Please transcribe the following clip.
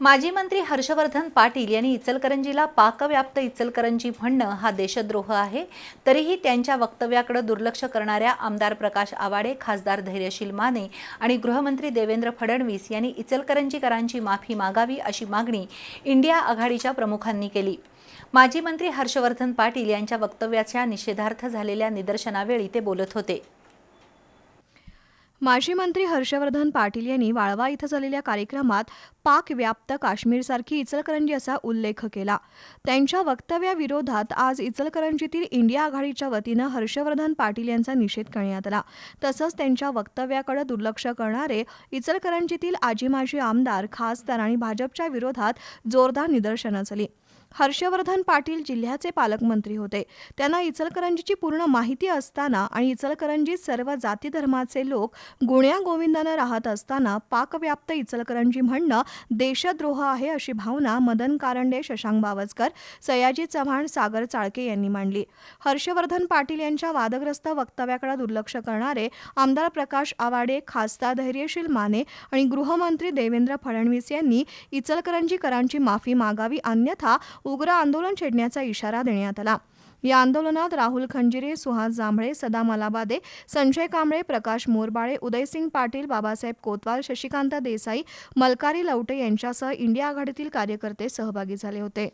माजी मंत्री हर्षवर्धन पाटील यांनी इचलकरंजीला पाकव्याप्त इचलकरंजी म्हणणं हा देशद्रोह आहे. तरीही त्यांच्या वक्तव्याकडे दुर्लक्ष करणाऱ्या आमदार प्रकाश आवाडे खासदार धैर्यशील माने आणि गृहमंत्री देवेंद्र फडणवीस यांनी इचलकरंजीकरांची माफी मागावी अशी मागणी इंडिया आघाडीच्या प्रमुखांनी केली. माजी मंत्री हर्षवर्धन पाटील यांच्या वक्तव्याच्या निषेधार्थ झालेल्या निदर्शनावेळी ते बोलत होते. माजी मंत्री हर्षवर्धन पाटील यांनी वाळवा इथं झालेल्या कार्यक्रमात पाक व्याप्त काश्मीरसारखी इचलकरंजी असा उल्लेख केला. त्यांच्या वक्तव्याविरोधात आज इचलकरंजीतील इंडिया आघाडीच्या वतीनं हर्षवर्धन पाटील यांचा निषेध करण्यात आला. तसंच त्यांच्या वक्तव्याकडे दुर्लक्ष करणारे इचलकरंजीतील आजी माजी आमदार खासदार आणि भाजपच्या विरोधात जोरदार निदर्शनं झाली. हर्षवर्धन पाटील जिल्ह्याचे पालकमंत्री होते. त्यांना इचलकरंजीची पूर्ण माहिती असताना आणि इचलकरंजीत सर्व जाती धर्माचे लोक गुण्या गोविंदानं राहत असताना पाकव्याप्त इचलकरंजी म्हणणं देशद्रोह आहे अशी भावना मदन कारंडे शशांक बावस्कर सयाजी चव्हाण सागर चाळके यांनी मांडली. हर्षवर्धन पाटील यांच्या वादग्रस्त वक्तव्याकडे दुर्लक्ष करणारे आमदार प्रकाश आवाडे खासदार धैर्यशील माने आणि गृहमंत्री देवेंद्र फडणवीस यांनी इचलकरंजीकरांची माफी मागावी अन्यथा उग्र आंदोलन छेडण्याचा इशारा देण्यात आला. या आंदोलनात राहुल खंजिरे सुहास जांभळे सदा मलाबादे संजय कांबळे प्रकाश मोरबाळे उदयसिंग पाटील बाबासाहेब कोतवाल शशिकांत देसाई मलकारी लवटे यांच्यासह इंडिया आघाडीतील कार्यकर्ते सहभागी झाले होते.